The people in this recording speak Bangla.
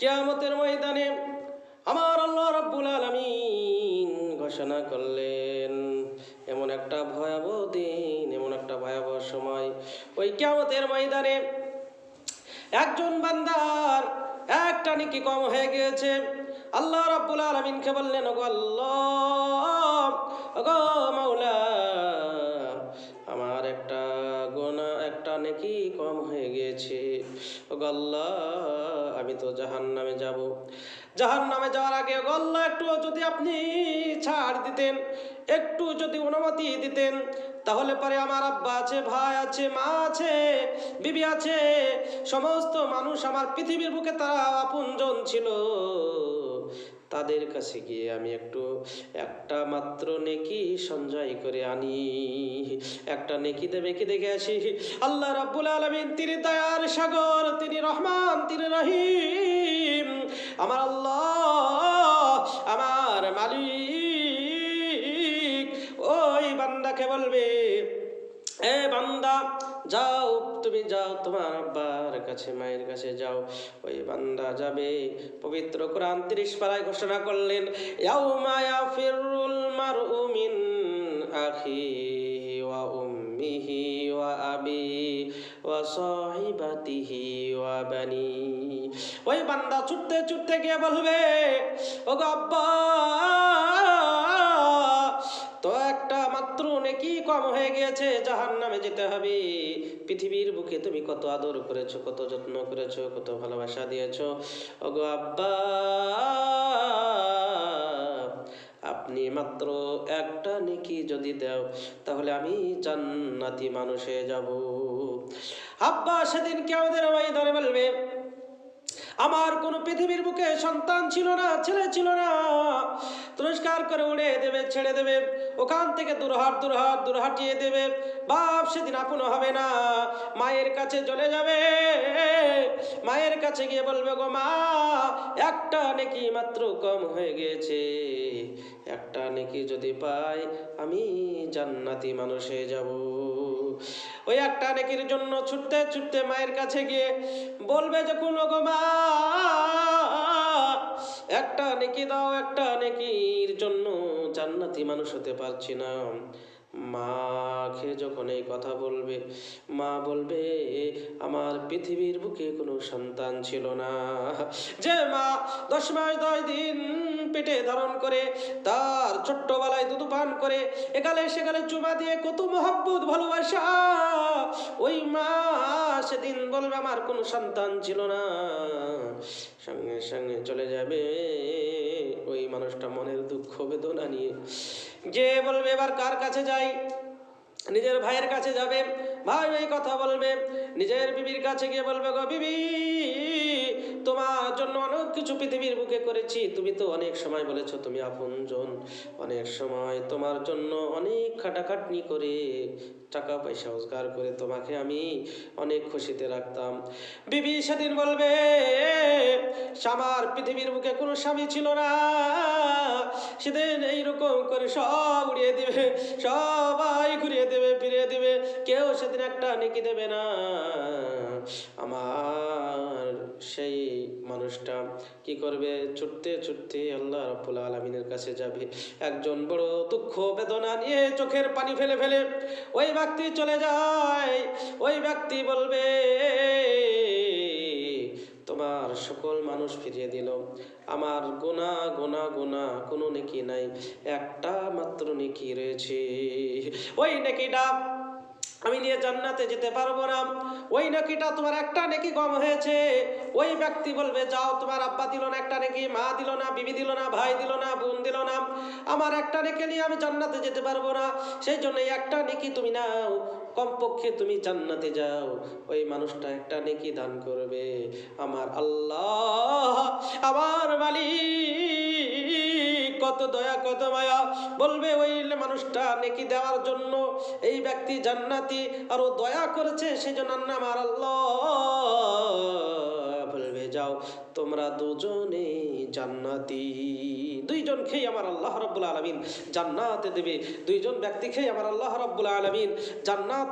কিয়ামতের ময়দানে আমার আল্লাহ রাব্বুল আলামিন ঘোষণা করলেন, এমন একটা ভয়াবহ দিন, এমন একটা ভয়াবহ সময়। ওই কেয়ামতের ময়দানে একজন বান্দার একটা নাকি কম হয়ে গিয়েছে। আল্লাহ রাব্বুল আলামিনকে বললেন, ওগো আল্লাহ, ওগো মাওলা একটা নাকি কম হয়ে গিয়েছে? ওগো আল্লাহ, আমি তো জাহান নামে যাব। জাহান নামে যাওয়ার আগে ওগো আল্লাহ, একটু যদি আপনি ছাড় দিতেন, একটু যদি অনুমতি দিতেন, তাহলে পরে আমার আব্বা আছে, ভাই আছে, মা আছে, বিবি আছে, সমস্ত মানুষ আমার পৃথিবীর বুকে তারা আপনজন ছিল। তাদের কাছে গিয়ে আমি একটু, একটা মাত্র নেকি সঞ্জয় করে আনি। একটা নেকি দেবে কি দেখে আসি? আল্লাহ রাব্বুল আলামিন, তিনি দয়ার সাগর, তিনি রহমান, তিনি রহিম। আমার আল্লাহ, আমার মালিক। ওই বান্দাকে বলবে, এ বান্দা যাও, তুমি যাও, তোমার আব্বার কাছে, মায়ের কাছে যাও। ওই বান্দা যাবে। পবিত্র কোরআন তিরিশ পাড়ায় ঘোষণা করলেন, ইয়াউমা ইয়াফিরুল মারউ মিন আখিহি ওয়া ওয়া ওই বান্দা ছুটতে ছুটতে গিয়ে বলবে, ওগো আব্বা কম হয়ে গিয়েছে জাহান নামে যেতে হবে। পৃথিবীর বুকে তুমি কত আদর করেছ, কত যত্ন করেছ, কত ভালোবাসা দিয়েছ। ওগো আব্বা, আপনি মাত্র একটা নেকি যদি দেও, তাহলে আমি জান্নাতি মানুষে যাব। আব্বা সেদিন কে আমাদের ময়দানে বলবে আমার কোনো পৃথিবীর বুকে সন্তান ছিল না, ছেলে ছিল না। তুরস্কার করে উড়ে দেবে, ছেড়ে দেবে। ওখান থেকে দূরহাট দূরহাট দূর হাটিয়ে দেবে। বাপ সেদিন আপন হবে না। মায়ের কাছে চলে যাবে। মায়ের কাছে গিয়ে বলবে, গো মা, একটা নাকি মাত্র কম হয়ে গেছে। একটা নাকি যদি পাই, আমি জান্নাতি মানুষ হয়ে যাব। ওই একটা নেকির জন্য ছুটতে ছুটতে মায়ের কাছে গিয়ে বলবে যখন, ওগো মা, একটা নেকি দাও, একটা নেকির জন্য জান্নাতি মানুষ হতে পারছি না। মাকে যখন এই কথা বলবে, মা বলবে, আমার পৃথিবীর বুকে কোনো সন্তান ছিল না। যে মা দশ মাস দশ দিন পেটে ধারণ করে, তার ছোট্টবেলায় দুধ পান করে, একালে সেকালে চুমা দিয়ে কত মহাব্বত, ভালোবাসা, ওই মা সেদিন বলবে, আমার কোনো সন্তান ছিল না। সঙ্গে সঙ্গে চলে যাবে। ওই মানুষটা মনের দুঃখ বেদনা নিয়ে। যে বলবে, এবার কার কাছে যাই? নিজের ভাইয়ের কাছে যাবে। ভাই, ওই কথা বলবে। নিজের বিবির কাছে গিয়ে বলবে, গো বিবি। তোমার জন্য অনেক কিছু পৃথিবীর বুকে করেছি। তুমি তো অনেক সময় বলেছ, তুমি আপনজন। অনেক সময় তোমার জন্য অনেক খাটাখাটনি করে টাকা পয়সা রোজগার করে তোমাকে আমি অনেক খুশিতে রাখতাম। বিবি সেদিন বলবে আমার পৃথিবীর বুকে কোনো স্বামী ছিল না। সেদিন এইরকম করে সব উড়িয়ে দিবে, সবাই ঘুরিয়ে দেবে, ফিরিয়ে দেবে। কেউ সেদিন একটা নেকি দেবে না। আমার সেই মানুষটা কি করবে? ছুটতে ছুটতে আল্লাহ রাব্বুল আলমিনের কাছে যাবে। একজন বড় দুঃখ বেদনা নিয়ে চোখের পানি ফেলে ফেলে ওই ব্যক্তি চলে যায়। ওই ব্যক্তি বলবে, তোমার সকল মানুষ ফিরিয়ে দিল। আমার গোনা গোনা গোনা কোনো নেকি নাই। একটা মাত্র নেকি রয়েছে। ওই নেকিটা আমি নিয়ে জান্নাতে যেতে পারব না। ওই নাকিটা তোমার একটা নেকি কম হয়েছে। ওই ব্যক্তি বলবে, যাও, তোমার আব্বা দিল না একটা নেকি, মা দিল না, বিবি দিল না, ভাই দিল না, বোন দিল না। আমার একটা নেকি নিয়ে আমি জান্নাতে যেতে পারব না। সেই জন্য একটা নেকি তুমি নাও। কমপক্ষে তুমি জান্নাতে যাও। ওই মানুষটা একটা নেকি দান করবে। আমার আল্লাহ, আমার মালিক, কত দয়া, কত মায়া। বলবে, ওই মানুষটা নেকি দেওয়ার জন্য এই ব্যক্তি জান্নাতি আর আরও দয়া করেছে সেই জন্য আর আল্লাহ বলবে, যাও, তোমরা দুজনে জান্নাতি। দুইজন খেয়ে আমার আল্লাহ রব্বুল আলমিন জান্নাতে দেবে। দুইজন ব্যক্তি খেয়ে আমার আল্লাহ রব্বুল আলমিন জান্নাত